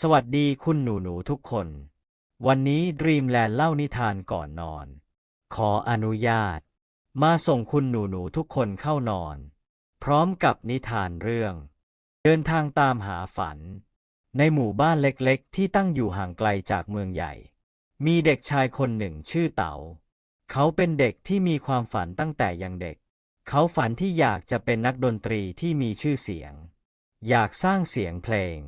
สวัสดีคุณหนูหนูทุกคน วันนี้ดรีมแลนด์เล่านิทานก่อนนอน ขออนุญาต มาส่งคุณหนูหนูทุกคนเข้านอน พร้อมกับนิทานเรื่อง เดินทางตามหาฝัน ในหมู่บ้านเล็กๆ ที่ตั้งอยู่ห่างไกลจากเมืองใหญ่ มีเด็กชายคนหนึ่งชื่อเต๋า เขาเป็นเด็กที่มีความฝันตั้งแต่ยังเด็ก เขาฝันที่อยากจะเป็นนักดนตรีที่มีชื่อเสียง อยากสร้างเสียงเพลง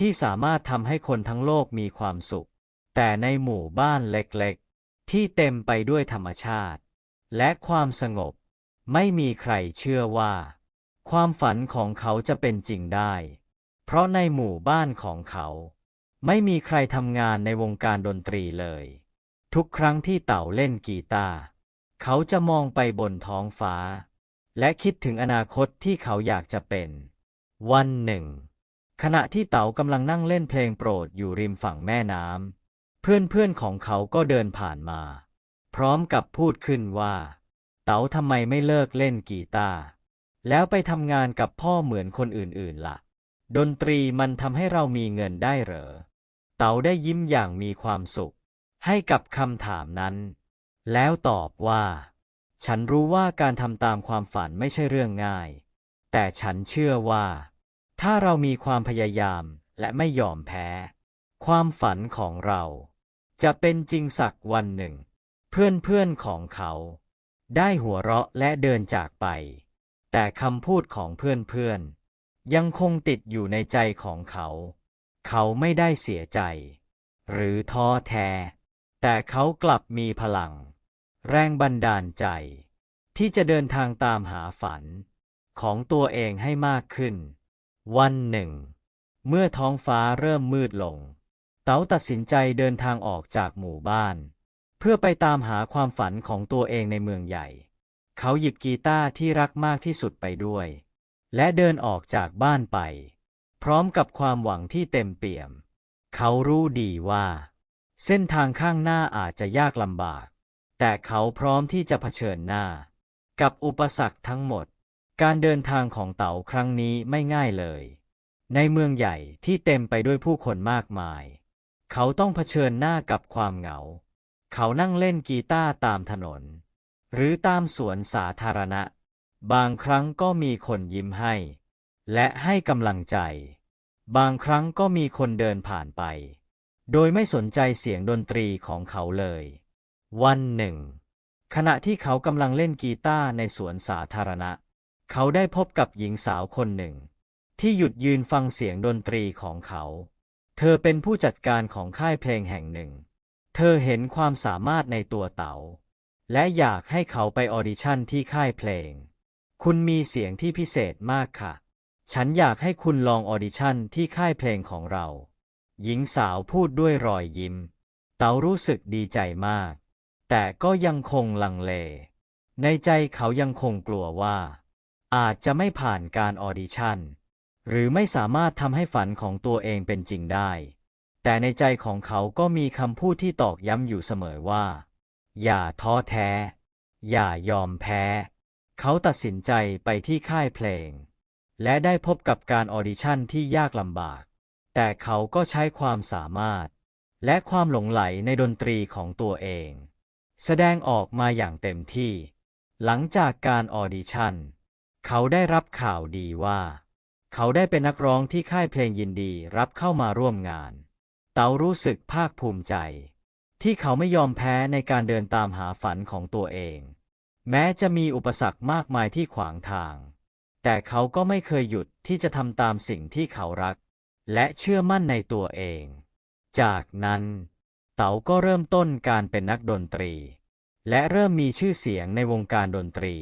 ที่สามารถทำให้คนทั้งโลกมีความสุข แต่ในหมู่บ้านเล็กๆ ที่เต็มไปด้วยธรรมชาติ และความสงบ ไม่มีใครเชื่อว่า ความฝันของเขาจะเป็นจริงได้ เพราะในหมู่บ้านของเขา ไม่มีใครทำงานในวงการดนตรีเลย ทุกครั้งที่เต่าเล่นกีตาร์เขาจะมองไปบนท้องฟ้า และคิดถึงอนาคตที่เขาอยากจะเป็น วันหนึ่ง ขณะที่เต๋ากำลังนั่งเล่นเพลงโปรดอยู่ริมฝั่งแม่น้ำเพื่อนๆของเขาก็เดินผ่านมา พร้อมกับพูดขึ้นว่า เต๋าทำไมไม่เลิกเล่นกีตาร์แล้วไปทำงานกับพ่อเหมือนคนอื่นๆล่ะ ดนตรีมันทำให้เรามีเงินได้เหรอ เต๋าได้ยิ้มอย่างมีความสุข ให้กับคำถามนั้น แล้วตอบว่า ฉันรู้ว่าการทำตามความฝันไม่ใช่เรื่องง่าย แต่ฉันเชื่อว่า ถ้าเรามีความพยายามและไม่ยอมแพ้ ความฝันของเราจะเป็นจริงสักวันหนึ่ง เพื่อนๆของเขา ได้หัวเราะและเดินจากไป แต่คำพูดของเพื่อนๆ ยังคงติดอยู่ในใจของเขา เขาไม่ได้เสียใจ หรือท้อแท้ แต่เขากลับมีพลัง แรงบันดาลใจ ที่จะเดินทางตามหาฝันของตัวเองให้มากขึ้น วันหนึ่ง เมื่อท้องฟ้าเริ่มมืดลง เต๋าตัดสินใจเดินทางออกจากหมู่บ้าน เพื่อไปตามหาความฝันของตัวเองในเมืองใหญ่ เขาหยิบกีตาร์ที่รักมากที่สุดไปด้วย และเดินออกจากบ้านไป พร้อมกับความหวังที่เต็มเปี่ยม เขารู้ดีว่า เส้นทางข้างหน้าอาจจะยากลำบาก แต่เขาพร้อมที่จะเผชิญหน้า กับอุปสรรคทั้งหมด การเดินทางของเต๋าครั้งนี้ไม่ง่ายเลย ในเมืองใหญ่ที่เต็มไปด้วยผู้คนมากมาย เขาต้องเผชิญหน้ากับความเหงา เขานั่งเล่นกีตาร์ตามถนน หรือตามสวนสาธารณะ บางครั้งก็มีคนยิ้มให้ และให้กำลังใจ บางครั้งก็มีคนเดินผ่านไป โดยไม่สนใจเสียงดนตรีของเขาเลย วันหนึ่ง ขณะที่เขากำลังเล่นกีตาร์ในสวนสาธารณะ เขาได้พบกับหญิงสาวคนหนึ่ง ที่หยุดยืนฟังเสียงดนตรีของเขา เธอเป็นผู้จัดการของค่ายเพลงแห่งหนึ่ง เธอเห็นความสามารถในตัวเต๋า และอยากให้เขาไปออดิชั่นที่ค่ายเพลง คุณมีเสียงที่พิเศษมากค่ะ ฉันอยากให้คุณลองออดิชั่นที่ค่ายเพลงของเรา หญิงสาวพูดด้วยรอยยิ้ม เต๋ารู้สึกดีใจมาก แต่ก็ยังคงลังเล ในใจเขายังคงกลัวว่า อาจจะไม่ผ่านการออดิชั่น หรือไม่สามารถทำให้ฝันของตัวเองเป็นจริงได้ แต่ในใจของเขาก็มีคำพูดที่ตอกย้ำอยู่เสมอว่า อย่าท้อแท้ อย่ายอมแพ้ เขาตัดสินใจไปที่ค่ายเพลง และได้พบกับการออดิชั่นที่ยากลำบาก แต่เขาก็ใช้ความสามารถ และความหลงไหลในดนตรีของตัวเอง แสดงออกมาอย่างเต็มที่ หลังจากการออดิชั่น เขาได้รับข่าวดีว่า เขาได้เป็นนักร้องที่ค่ายเพลงยินดีรับเข้ามาร่วมงาน เต๋ารู้สึกภาคภูมิใจ ที่เขาไม่ยอมแพ้ในการเดินตามหาฝันของตัวเอง แม้จะมีอุปสรรคมากมายที่ขวางทาง แต่เขาก็ไม่เคยหยุดที่จะทำตามสิ่งที่เขารัก และเชื่อมั่นในตัวเอง จากนั้นเต๋าก็เริ่มต้นการเป็นนักดนตรี และเริ่มมีชื่อเสียงในวงการดนตรี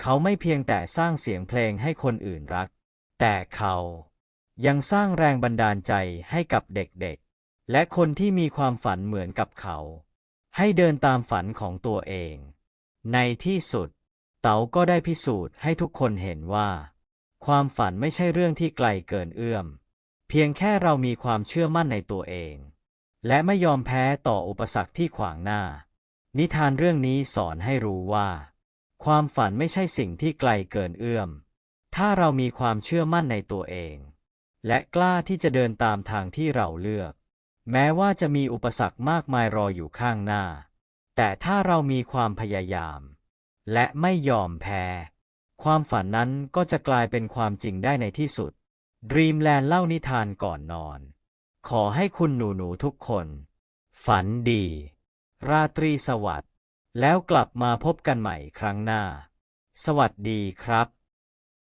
เขาไม่เพียงแต่สร้างเสียงเพลงให้คนอื่นรัก แต่เขายังสร้างแรงบันดาลใจให้กับเด็กๆ และคนที่มีความฝันเหมือนกับเขา ให้เดินตามฝันของตัวเอง ในที่สุด เต๋าก็ได้พิสูจน์ให้ทุกคนเห็นว่า ความฝันไม่ใช่เรื่องที่ไกลเกินเอื้อม เพียงแค่เรามีความเชื่อมั่นในตัวเอง และไม่ยอมแพ้ต่ออุปสรรคที่ขวางหน้า นิทานเรื่องนี้สอนให้รู้ว่า ความฝันไม่ใช่สิ่งที่ไกลเกินเอื้อม ถ้าเรามีความเชื่อมั่นในตัวเอง และกล้าที่จะเดินตามทางที่เราเลือก แม้ว่าจะมีอุปสรรคมากมายรออยู่ข้างหน้า แต่ถ้าเรามีความพยายาม และไม่ยอมแพ้ ความฝันนั้นก็จะกลายเป็นความจริงได้ในที่สุด Dreamland เล่านิทานก่อนนอน ขอให้คุณหนูๆทุกคน ฝันดี ราตรีสวัสดิ์ แล้วกลับมาพบกันใหม่ครั้งหน้า สวัสดีครับ